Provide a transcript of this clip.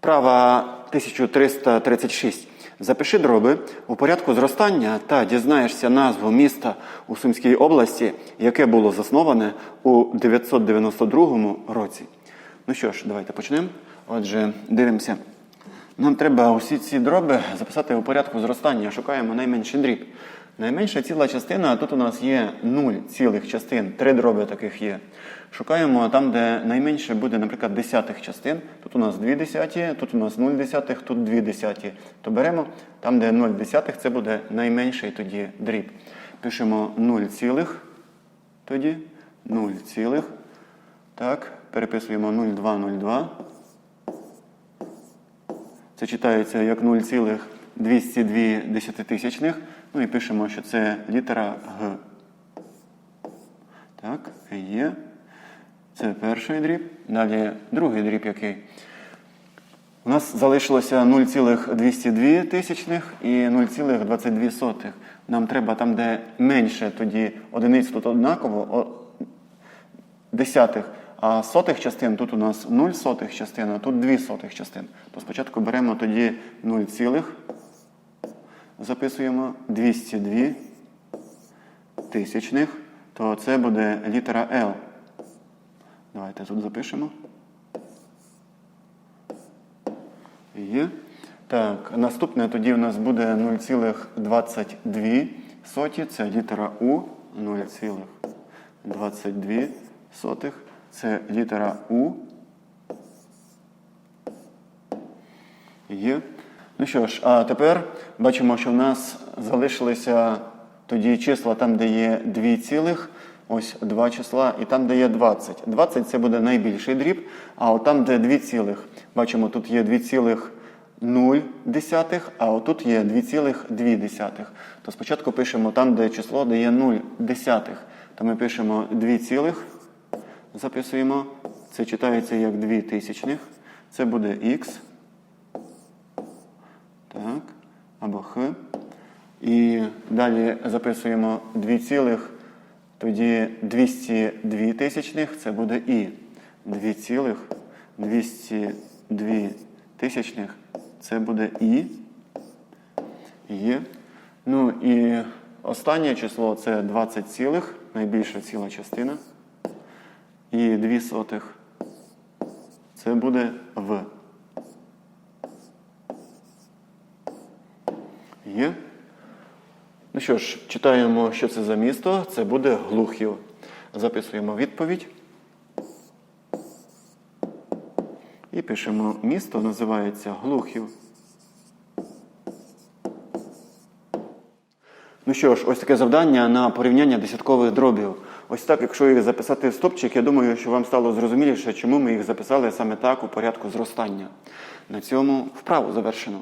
Вправа 1336. Запиши дроби у порядку зростання та дізнаєшся назву міста у Сумській області, яке було засноване у 992 році. Ну що ж, давайте почнемо. Отже, дивимося. Нам треба усі ці дроби записати у порядку зростання. Шукаємо найменший дріб. Найменша ціла частина, а тут у нас є 0 цілих частин, три дроби таких є. Шукаємо там, де найменше буде, наприклад, десятих частин. Тут у нас 2 десяті, тут у нас 0 десятих, тут 2 десяті. То беремо там, де 0 десятих, це буде найменший тоді дріб. Пишемо 0 цілих, тоді 0 цілих. Так, переписуємо 0,202. Це читається як 0,202 десятитисячних. Ну і пишемо, що це літера Г. Так, є. Це перший дріб. Далі другий дріб який. У нас залишилося 0,202 тисячних і 0,22 сотих. Нам треба там, де менше тоді одиниць тут однаково, о, десятих. А сотих частин тут у нас 0 сотих частин, а тут 2 сотих частин. То спочатку беремо тоді 0 цілих, записуємо 202 тисячних, то це буде літера L. Давайте тут запишемо. Є. Так, наступне тоді у нас буде 0,22 соті, це літера У. 0,22 сотих. Це літера У. Є. Ну що ж, а тепер бачимо, що в нас залишилися тоді числа там, де є 2 цілих. Ось два числа, і там, де є 20. 20 це буде найбільший дріб, а от там, де 2 цілих, бачимо, тут є 2 цілих 0 десятих, а отут є 2,2. То спочатку пишемо там, де число, де є 0. То ми пишемо 2 цілих, записуємо. Це читається як 2 тисячних. Це буде х. Так, або х. І далі записуємо 2 цілих. Тоді 202 тисячних це буде І. 2 цілих 202 тисячних це буде І. Є. Ну і останнє число це 20 цілих, найбільша ціла частина. І 2 сотих. Це буде В. Є. Ну що ж, читаємо, що це за місто. Це буде Глухів. Записуємо відповідь. І пишемо місто, називається Глухів. Ну що ж, ось таке завдання на порівняння десяткових дробів. Ось так, якщо їх записати в стопчик, я думаю, що вам стало зрозуміліше, чому ми їх записали саме так у порядку зростання. На цьому вправу завершено.